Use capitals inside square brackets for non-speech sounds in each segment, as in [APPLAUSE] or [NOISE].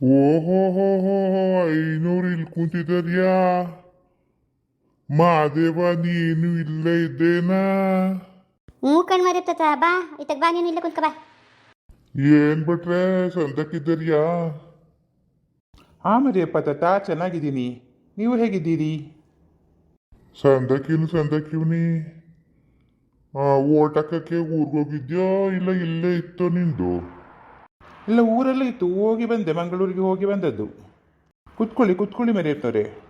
ಓಹೋ ಹೋ ಹೋ ಐನೂರು ಇಲ್ಲಿ ಕುಂತಿದ್ದಾರ್ಯಾ ಮಾದೇವ ನೀನು ಇಲ್ಲೇ ಇದ್ದೇನಾ? ಹ್ಞೂ ಕಣ್ ಮರಿತತ ಬಾ ಇತ್ತಾಗ ಬಾ ನೀನು ಇಲ್ಲೇ ಕುಂತ್ಕ ಬಾ. ಏನ್ ಬಿಟ್ರೆ ಸಂದಕ್ಕಿದ್ದರ್ಯಾ ಹಾಂ ಮರಿಯಪ್ಪ ತಾತ ಚೆನ್ನಾಗಿದ್ದೀನಿ. ನೀವು ಹೇಗಿದ್ದೀರಿ? ಸಂದಕ್ಕಿನ ಸಂದಕ್ಕಿವ್ನಿ ಓಟಕ್ಕೆ ಊರ್ಗೋಗಿದ್ಯೋ ಇಲ್ಲ ಇಲ್ಲೇ ಇತ್ತೋ ನಿಂದು? ಇಲ್ಲ ಊರಲ್ಲೇ ಇತ್ತು. ಹೋಗಿ ಬಂದೆ ಮಂಗಳೂರಿಗೆ ಹೋಗಿ ಬಂದದ್ದು. ಕುತ್ಕೊಳ್ಳಿ ಕುತ್ಕೊಳ್ಳಿ ಮರಿಯಪ್ಪನವ್ರೆ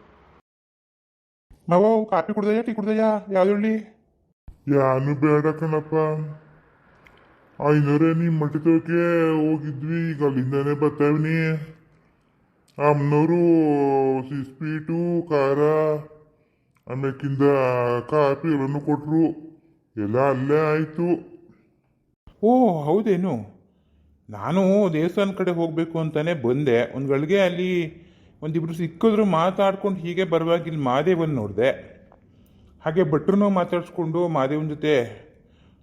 ಮಾವ ಕಾಫಿ ಕುಡ್ದಯ್ಯ ಟೀ ಕುಡ್ದಯ್ಯ? ಯಾವ್ದು ಯಾನು ಬೇಡ ಕಣಪ್ಪ. ಐನೂರೇ ನಿಮ್ಮ ಮಠದಕ್ಕೆ ಹೋಗಿದ್ವಿ ಈಗ ಅಲ್ಲಿಂದಾನೆ ಬರ್ತಾವ್ನಿ ಅಮ್ಮನವರು ಸಿಸ್ಪೀಟು ಖಾರ. ಆಮೇಕಿಂದ ಕಾಫಿ ಎಲ್ಲನೂ ಕೊಟ್ಟರು ಎಲ್ಲ ಅಲ್ಲೇ ಆಯಿತು. ಓ ಹೌದೇನು? ನಾನು ದೇವಸ್ಥಾನ ಕಡೆ ಹೋಗಬೇಕು ಅಂತಾನೆ ಬಂದೆ. ಒಂದು ಗಳಿಗೆ ಅಲ್ಲಿ ಒಂದಿಬ್ರು ಸಿಕ್ಕಿದ್ರು ಮಾತಾಡ್ಕೊಂಡು ಹೀಗೆ ಬರುವಾಗ ಇಲ್ಲಿ ಮಾದೇವನ್ ನೋಡಿದೆ. ಹಾಗೆ ಭಟ್ರನ್ನೂ ಮಾತಾಡಿಸ್ಕೊಂಡು ಮಾದೇವನ ಜೊತೆ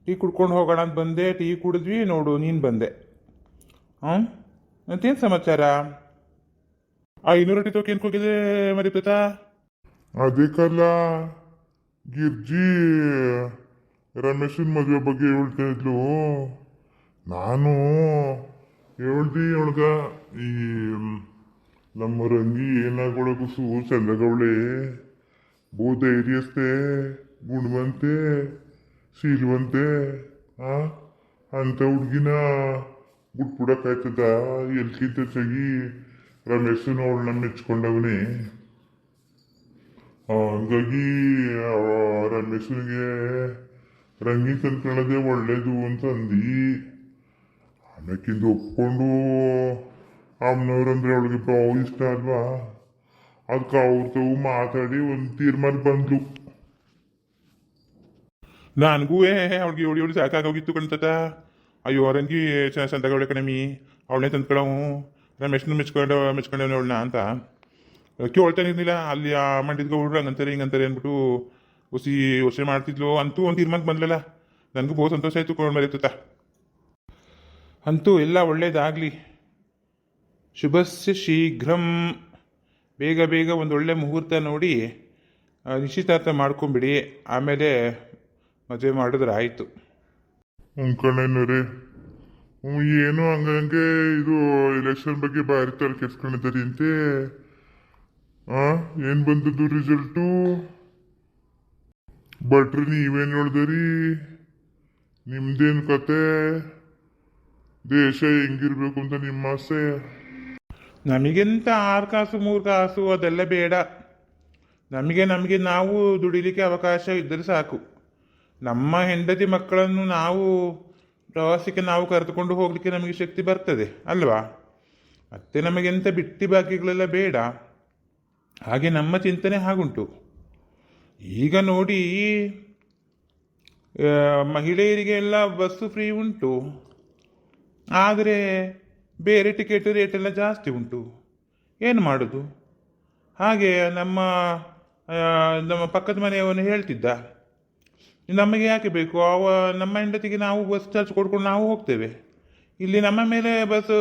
ಟೀ ಕುಡ್ಕೊಂಡು ಹೋಗೋಣ ಅಂತ ಬಂದೆ. ಟೀ ಕುಡಿದ್ವಿ, ನೋಡು, ನೀನು ಬಂದೆ. ಹಾಂ ಮತ್ತೇನು ಸಮಾಚಾರ? ಆ, ಇನ್ನೂರು ಟೀ ತೋಕೆ ಹೋಗಿದೆ ಮರಿ ಮರಿಪ್ರತಾ ಅದಕ್ಕಲ್ಲ, ಗಿರ್ಜಿ ರಮೇಶನ್ ಮದುವೆ ಬಗ್ಗೆ ಹೇಳ್ತಾ ಇದ್ಲು. ನಾನು ಹೇಳ್ದಿ ಒಳಗ ಈ ನಮ್ಮ ರಂಗಿ ಏನಾಗೊಳಗು ಸೂ ಚಂದಗವಳೆ ಬೋ ಧೈರ್ಯಸ್ತೆ ಗುಣವಂತೆ ಸೀಲ್ವಂತೆ ಆ, ಅಂತ ಹುಡ್ಗಿನ ಬಿಟ್ಬಿಡಕ್ಕಾಯ್ತದ ಎಲ್ಕಿಂತ ಚಗಿ ರಮೇಶನ ಅವಳನ್ನ ಮೆಚ್ಕೊಂಡವನೇ. ಹಂಗಾಗಿ ರಮೇಶನಿಗೆ ರಂಗಿ ಕನ್ಕೊಳ್ಳೋದೇ ಒಳ್ಳೇದು ಅಂತ ಆಮೇಕಿಂದ ಒಪ್ಕೊಂಡು ಅಮ್ಮನವ್ರಂದ್ರೆ ಅವಳಿಗೆ ಬಾವು ಇಷ್ಟ ಅಲ್ವಾ? ಅದಕ್ಕೆ ಅವ್ರ ತಾವು ಮಾತಾಡಿ ಒಂದು ತೀರ್ಮಾನ ಬಂದ್ಲು. ನನಗೂ ಅವ್ಳಿಗೆ ಏಳು ಏಳು ಸಾಕಾಗೋಗಿತ್ತು ಕಣ್ತತ ಅಯ್ಯೋ ರಂಗಿ ಸಂತಗವಳೆ ಕಣಮಿ ಅವಳನ್ನೇ ತಂದ್ಕೊಳವು ರಮೇಶ್ನ ಮೆಚ್ಕೊಂಡು, ಮೆಚ್ಕೊಂಡವನೇ ಅವಳನ್ನ ಅಂತ. ಕೇಳ್ತಾನೆ ಇರ್ಲಿಲ್ಲ. ಅಲ್ಲಿ ಆ ಮಂಡಿದ್ಗೆ ಹುಡ್ರು ಹಂಗಂತಾರೆ, ಹಿಂಗಂತಾರೆ ಅಂದ್ಬಿಟ್ಟು ಒಸಿ ಯೋಚನೆ ಮಾಡ್ತಿದ್ಲು. ಅಂತೂ ಒಂದು ತೀರ್ಮಾನಕ್ಕೆ ಬಂದ್ಲಲ್ಲ. ನನಗೂ ಬಹು ಸಂತೋಷ ಆಯಿತು ಕೊಂಡು ಮರಿತತ ಅಂತೂ ಎಲ್ಲ ಒಳ್ಳೆಯದಾಗಲಿ ಶುಭಸ್ಯ ಶೀಘ್ರಂ. ಬೇಗ ಬೇಗ ಒಂದು ಒಳ್ಳೆ ಮುಹೂರ್ತ ನೋಡಿ ನಿಶ್ಚಿತಾರ್ಥ ಮಾಡ್ಕೊಂಬಿಡಿ. ಆಮೇಲೆ ಮದುವೆ ಮಾಡಿದ್ರೆ ಆಯಿತು. ಅನ್ಕೊಂಡೇನವ್ರೆ ಹ್ಞೂ ಏನು ಹಂಗಂಗೆ ಇದು ಎಲೆಕ್ಷನ್ ಬಗ್ಗೆ ಭಾರಿ ತರ ಕೆಡ್ಸ್ಕೊಂಡಿದ್ದಾರೆ ಅಂತೆ. ಹಾಂ ಏನು ಬಂದದ್ದು ರಿಸಲ್ಟು ಬಟ್ರಿ ನೀವೇನು ಹೇಳ್ದರಿ? ನಿಮ್ದೇನು ಕತೆ? ದೇಶ ಹೆಂಗಿರ್ಬೇಕು ಅಂತ ನಿಮ್ಮ ಆಸೆ. ನಮಗಿಂತ ಆರು ಕಾಸು ಮೂರು ಕಾಸು ಅದೆಲ್ಲ ಬೇಡ. ನಮಗೆ ನಮಗೆ ನಾವು ದುಡಿಲಿಕ್ಕೆ ಅವಕಾಶ ಇದ್ದರೆ ಸಾಕು. ನಮ್ಮ ಹೆಂಡತಿ ಮಕ್ಕಳನ್ನು ನಾವು ಪ್ರವಾಸಕ್ಕೆ ನಾವು ಕರೆದುಕೊಂಡು ಹೋಗಲಿಕ್ಕೆ ನಮಗೆ ಶಕ್ತಿ ಬರ್ತದೆ, ಅಲ್ವಾ? ಮತ್ತೆ ನಮಗೆಂಥ ಬಿಟ್ಟಿ ಬಾಕಿಗಳೆಲ್ಲ ಬೇಡ. ಹಾಗೆ ನಮ್ಮ ಚಿಂತನೆ ಹಾಗುಂಟು. ಈಗ ನೋಡಿ ಮಹಿಳೆಯರಿಗೆ ಎಲ್ಲ ಬಸ್ಸು ಫ್ರೀ ಉಂಟು. ಆದರೆ ಬೇರೆ ಟಿಕೆಟ್ ರೇಟ್ ಎಲ್ಲ ಜಾಸ್ತಿ ಉಂಟು. ಏನು ಮಾಡೋದು? ಹಾಗೆ ನಮ್ಮ ನಮ್ಮ ಪಕ್ಕದ ಮನೆಯವನು ಹೇಳ್ತಿದ್ದ. ನಮಗೆ ಯಾಕೆ ಬೇಕು? ಅವ ನಮ್ಮ ಹೆಂಡತಿಗೆ ನಾವು ಬಸ್ ಚಾರ್ಜ್ ಕೊಡ್ಕೊಂಡು ನಾವು ಹೋಗ್ತೇವೆ. ಇಲ್ಲಿ ನಮ್ಮ ಮೇಲೆ ಬಸ್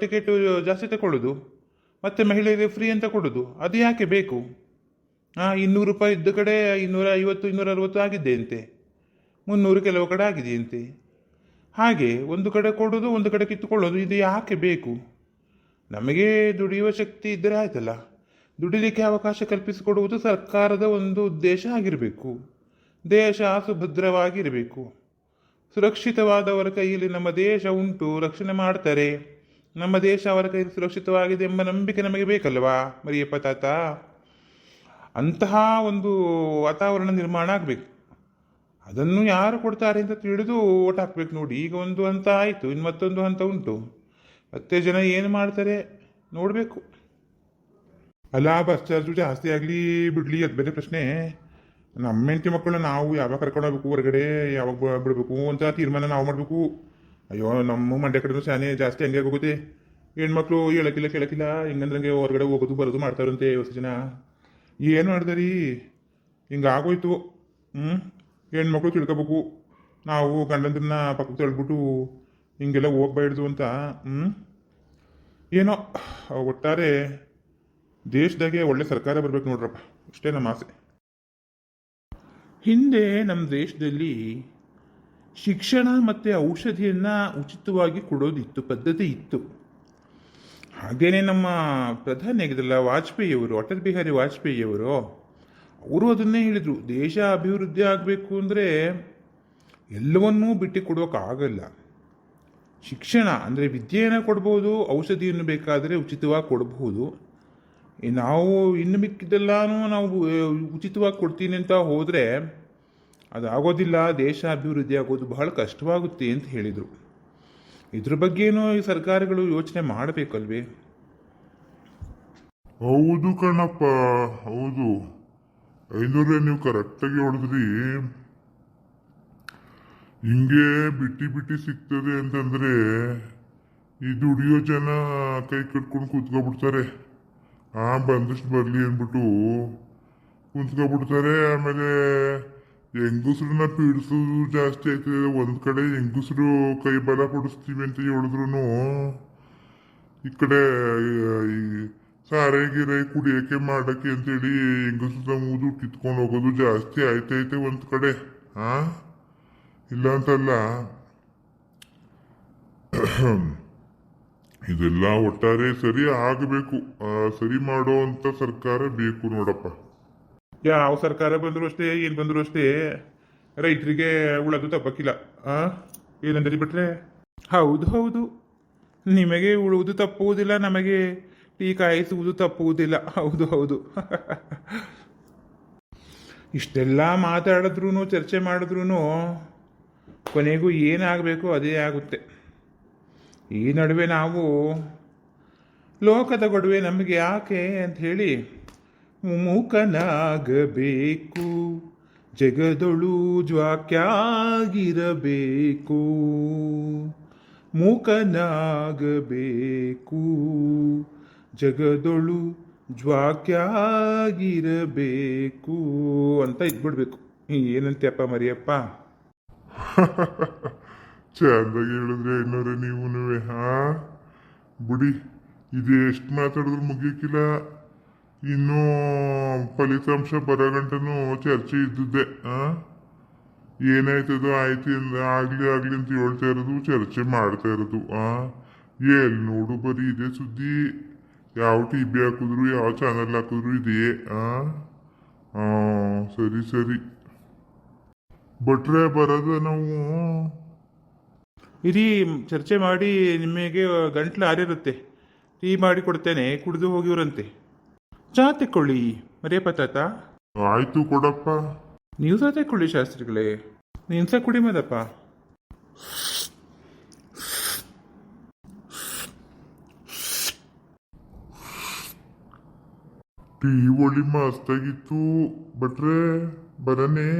ಟಿಕೆಟು ಜಾಸ್ತಿ ತಗೊಳ್ಳೋದು ಮತ್ತು ಮಹಿಳೆಯರಿಗೆ ಫ್ರೀ ಅಂತ ಕೊಡೋದು. ಅದು ಯಾಕೆ ಬೇಕು? ಹಾಂ ಇನ್ನೂರು ರೂಪಾಯಿ ಇದ್ದ ಕಡೆ ಇನ್ನೂರ ಐವತ್ತು ಇನ್ನೂರ ಅರವತ್ತು ಆಗಿದೆಯಂತೆ ಮುನ್ನೂರು ಕೆಲವು ಕಡೆ ಆಗಿದೆಯಂತೆ. ಹಾಗೆ ಒಂದು ಕಡೆ ಕೊಡೋದು, ಒಂದು ಕಡೆ ಕಿತ್ತುಕೊಳ್ಳೋದು, ಇದು ಯಾಕೆ ಬೇಕು? ನಮಗೆ ದುಡಿಯುವ ಶಕ್ತಿ ಇದ್ದರೆ ಆಯ್ತಲ್ಲ. ದುಡಿಲಿಕ್ಕೆ ಅವಕಾಶ ಕಲ್ಪಿಸಿಕೊಡುವುದು ಸರ್ಕಾರದ ಒಂದು ಉದ್ದೇಶ ಆಗಿರಬೇಕು. ದೇಶ ಸುಭದ್ರವಾಗಿರಬೇಕು. ಸುರಕ್ಷಿತವಾದವರ ಕೈಯಲ್ಲಿ ನಮ್ಮ ದೇಶ ಉಂಟು, ರಕ್ಷಣೆ ಮಾಡ್ತಾರೆ. ನಮ್ಮ ದೇಶ ಅವರ ಕೈಯಲ್ಲಿ ಸುರಕ್ಷಿತವಾಗಿದೆ ಎಂಬ ನಂಬಿಕೆ ನಮಗೆ ಬೇಕಲ್ವಾ, ಮರಿಯಪ್ಪ ತಾತ? ಅಂತಹ ಒಂದು ವಾತಾವರಣ ನಿರ್ಮಾಣ ಆಗಬೇಕು. ಅದನ್ನು ಯಾರು ಕೊಡ್ತಾರೆ ಅಂತ ತಿಳಿದು ಓಟ್ ಹಾಕ್ಬೇಕು ನೋಡಿ. ಈಗ ಒಂದು ಹಂತ ಆಯಿತು, ಇನ್ನು ಮತ್ತೊಂದು ಹಂತ ಉಂಟು. ಮತ್ತೆ ಜನ ಏನು ಮಾಡ್ತಾರೆ ನೋಡಬೇಕು. ಅಲ್ಲ ಬಸ್ ಚಾರ್ಜು ಜಾಸ್ತಿ ಆಗಲಿ ಬಿಡಲಿ ಅದು ಬೇರೆ ಪ್ರಶ್ನೆ. ನಮ್ಮ ಹೆಂಡತಿ ಮಕ್ಕಳನ್ನ ನಾವು ಯಾವಾಗ ಕರ್ಕೊಂಡು ಹೋಗ್ಬೇಕು, ಹೊರಗಡೆ ಯಾವಾಗ ಬಿಡಬೇಕು ಅಂತ ತೀರ್ಮಾನ ನಾವು ಮಾಡಬೇಕು. ಅಯ್ಯೋ, ನಮ್ಮ ಮಂಡ್ಯ ಕಡೆ ಶಾನೆ ಜಾಸ್ತಿ ಹಂಗೆ ಆಗೋಗುತ್ತೆ. ಹೆಣ್ಮಕ್ಳು ಹೇಳಕ್ಕಿಲ್ಲ, ಕೇಳಕ್ಕಿಲ್ಲ, ಹಿಂಗಂದ್ರಂಗೆ ಹೊರಗಡೆ ಹೋಗೋದು, ಬರೋದು ಮಾಡ್ತಾರಂತೆ ಹೊಸ ಜನ. ಏನು ರೀ ಹಿಂಗೆ ಆಗೋಯ್ತು ಹ್ಞೂ ಹೆಣ್ಮಕ್ಳು ತಿಳ್ಕೋಬೇಕು. ನಾವು ಗಂಡಂದ್ರನ್ನ ಪಕ್ಕಕ್ಕೆ ತಳ್ಬಿಟ್ಟು ಹಿಂಗೆಲ್ಲ ಹೋಗ್ಬಾರ್ದು ಅಂತ ಹ್ಞೂ ಏನೋ, ಒಟ್ಟಾರೆ ದೇಶದಾಗೆ ಒಳ್ಳೆ ಸರ್ಕಾರ ಬರ್ಬೇಕು ನೋಡ್ರಪ್ಪ. ಇಷ್ಟೇ ನಮ್ಮ ಆಸೆ. ಹಿಂದೆ ನಮ್ಮ ದೇಶದಲ್ಲಿ ಶಿಕ್ಷಣ ಮತ್ತು ಔಷಧಿಯನ್ನು ಉಚಿತವಾಗಿ ಕೊಡೋದಿತ್ತು, ಪದ್ಧತಿ ಇತ್ತು. ಹಾಗೇನೆ ನಮ್ಮ ಪ್ರಧಾನಿಯಾಗಿದ್ರಲ್ಲ ವಾಜಪೇಯಿಯವರು ಅಟಲ್ ಬಿಹಾರಿ ವಾಜಪೇಯಿಯವರು ಅವರು ಅದನ್ನೇ ಹೇಳಿದರು, ದೇಶ ಅಭಿವೃದ್ಧಿ ಆಗಬೇಕು ಅಂದರೆ ಎಲ್ಲವನ್ನೂ ಬಿಟ್ಟು ಕೊಡೋಕ್ಕಾಗಲ್ಲ ಶಿಕ್ಷಣ ಅಂದರೆ ವಿದ್ಯೆಯನ್ನು ಕೊಡ್ಬೋದು, ಔಷಧಿಯನ್ನು ಬೇಕಾದರೆ ಉಚಿತವಾಗಿ ಕೊಡಬಹುದು ನಾವು ಇನ್ನು ಮಿಕ್ಕಿದ್ದೆಲ್ಲನೂ ನಾವು ಉಚಿತವಾಗಿ ಕೊಡ್ತೀನಿ ಅಂತ ಹೋದರೆ ಅದಾಗೋದಿಲ್ಲ, ದೇಶ ಅಭಿವೃದ್ಧಿ ಆಗೋದು ಬಹಳ ಕಷ್ಟವಾಗುತ್ತೆ ಅಂತ ಹೇಳಿದರು. ಇದ್ರ ಬಗ್ಗೆನೂ ಈ ಸರ್ಕಾರಗಳು ಯೋಚನೆ ಮಾಡಬೇಕಲ್ವೇ? ಹೌದು ಕಣಪ್ಪ, ಹೌದು. ಐನೂರೇ ನೀವು ಕರೆಕ್ಟಾಗಿ ಹೊಡೆದ್ರಿ. ಹಿಂಗೆ ಬಿಟ್ಟಿ ಬಿಟ್ಟಿ ಸಿಗ್ತದೆ ಅಂತಂದರೆ ಈ ದುಡಿಯೋ ಜನ ಕೈ ಕಟ್ಕೊಂಡು ಕೂತ್ಕೊಬಿಡ್ತಾರೆ. ಆ, ಬಂದಷ್ಟು ಬರಲಿ ಅಂದ್ಬಿಟ್ಟು ಕುಂತ್ಕೊಬಿಡ್ತಾರೆ. ಆಮೇಲೆ ಹೆಂಗಸ್ರನ್ನ ಪೀಡಿಸೋದು ಜಾಸ್ತಿ ಆಗ್ತದೆ ಒಂದು ಕಡೆ ಹೆಂಗಸರು ಕೈ ಬಲ ಕೊಡಿಸ್ತೀವಿ ಅಂತ ಹೇಳಿದ್ರು ಈ ಕಡೆ ಈ ಕುಡಿಯಕ್ಕೆ ಗಿರೆ ಕುಡಿಯಕ್ಕೆ ಮಾಡಕ್ಕೆ ಅಂತೇಳಿ ತಮ್ಮ ಮೂದು ಕಿತ್ಕೊಂಡು ಹೋಗೋದು ಜಾಸ್ತಿ ಆಯ್ತೈತೆ ಒಂದ್ ಕಡೆ. ಹಾ ಇಲ್ಲ ಅಂತಲ್ಲ. ಇದೆಲ್ಲ ಒಟ್ಟಾರೆ ಸರಿ ಆಗಬೇಕು. ಸರಿ ಮಾಡೋ ಅಂತ ಸರ್ಕಾರ ಬೇಕು ನೋಡಪ್ಪ. ಯಾವ ಸರ್ಕಾರ ಬಂದರೂ ಅಷ್ಟೇ ಏನು ಬಂದರೂ ಅಷ್ಟೇ ರೈತರಿಗೆ ಉಳೋದು ತಪ್ಪಕ್ಕಿಲ್ಲ. ಆ? ಏನಂದ್ರಿ ಬಿಟ್ರೆ? ಹೌದು ಹೌದು. ನಿಮಗೆ ಉಳುವುದು ತಪ್ಪುವುದಿಲ್ಲ ನಮಗೆ ಟೀ ಕಾಯಿಸುವುದು ತಪ್ಪುವುದಿಲ್ಲ. ಹೌದು ಹೌದು. ಇಷ್ಟೆಲ್ಲ ಮಾತಾಡಿದ್ರೂ ಚರ್ಚೆ ಮಾಡಿದ್ರೂ ಕೊನೆಗೂ ಏನಾಗಬೇಕು ಅದೇ ಆಗುತ್ತೆ. ಈ ನಡುವೆ ನಾವು ಲೋಕದ ಗೊಡವೆ ನಮಗೆ ಯಾಕೆ ಅಂತ ಹೇಳಿ ಮೂಕನಾಗಬೇಕು ಜಗದೊಳು ಜ್ವಾಕ್ಯಾಗಿರಬೇಕು, ಮೂಕನಾಗಬೇಕು. ಜಗದೊಳು ಜ್ವಾಕ್ಯಾಗಿರಬೇಕು ಅಂತ ಇದ್ಬಿಡ್ಬೇಕು. ಏನಂತೀಯಪ್ಪ ಮರಿಯಪ್ಪ? [LAUGHS] ಚಂದಾಗಿ ಹೇಳಿದ್ರೆ ಇನ್ನೋರೆ ನೀವುನುವೆ, ಹಾ? ಬಿಡಿ, ಇದು ಎಷ್ಟು ಮಾತಾಡಿದ್ರು ಮುಗಿಯಕ್ಕಿಲ್ಲ ಇನ್ನೂ ಫಲಿತಾಂಶ ಬರೋ ಗಂಟನೂ ಚರ್ಚೆ ಇದ್ದಿದ್ದೆ ಆ ಏನಾಯ್ತದೋ ಆಯ್ತು ಆಗ್ಲಿ ಆಗ್ಲಿ ಅಂತ ಹೇಳ್ತಾ ಇರೋದು, ಚರ್ಚೆ ಮಾಡ್ತಾ ಇರೋದು ಆ ಎಲ್ಲಿ ನೋಡು ಬರೀ ಇದೇ ಸುದ್ದಿ. ಯಾವ ಟಿ ಬಿ ಹಾಕಿದ್ರು ಯಾವ ಚಾನಲ್ ಹಾಕಿದ್ರು ಇದೆಯೇ ಆ? ಸರಿ ಸರಿ. ಭಟ್ರೆ ಬರೋದು ನಾವು. ಇರಿ ಚರ್ಚೆ ಮಾಡಿ ನಿಮಗೆ ಗಂಟ್ಲು ಆರಿರುತ್ತೆ. ಟೀ ಮಾಡಿ ಕೊಡ್ತೇನೆ ಕುಡಿದು ಹೋಗಿವ್ರಂತೆ. ಚಾ ತೆಕ್ಕೊಳ್ಳಿ ಮರಿಯಪ್ಪ ತಾತ. ಆಯ್ತು ಕೊಡಪ್ಪ. ನೀವು ಸಹ ತೆಕ್ಕೊಳ್ಳಿ ಶಾಸ್ತ್ರಿಗಳೇ. ನೀನು ಸಹ ಕುಡಿ ಮದಪ್ಪ. ಟೀ ಒಳಿ ಮಸ್ತಾಗಿತ್ತು. ಬಟ್ರೆ ಬರನೇ.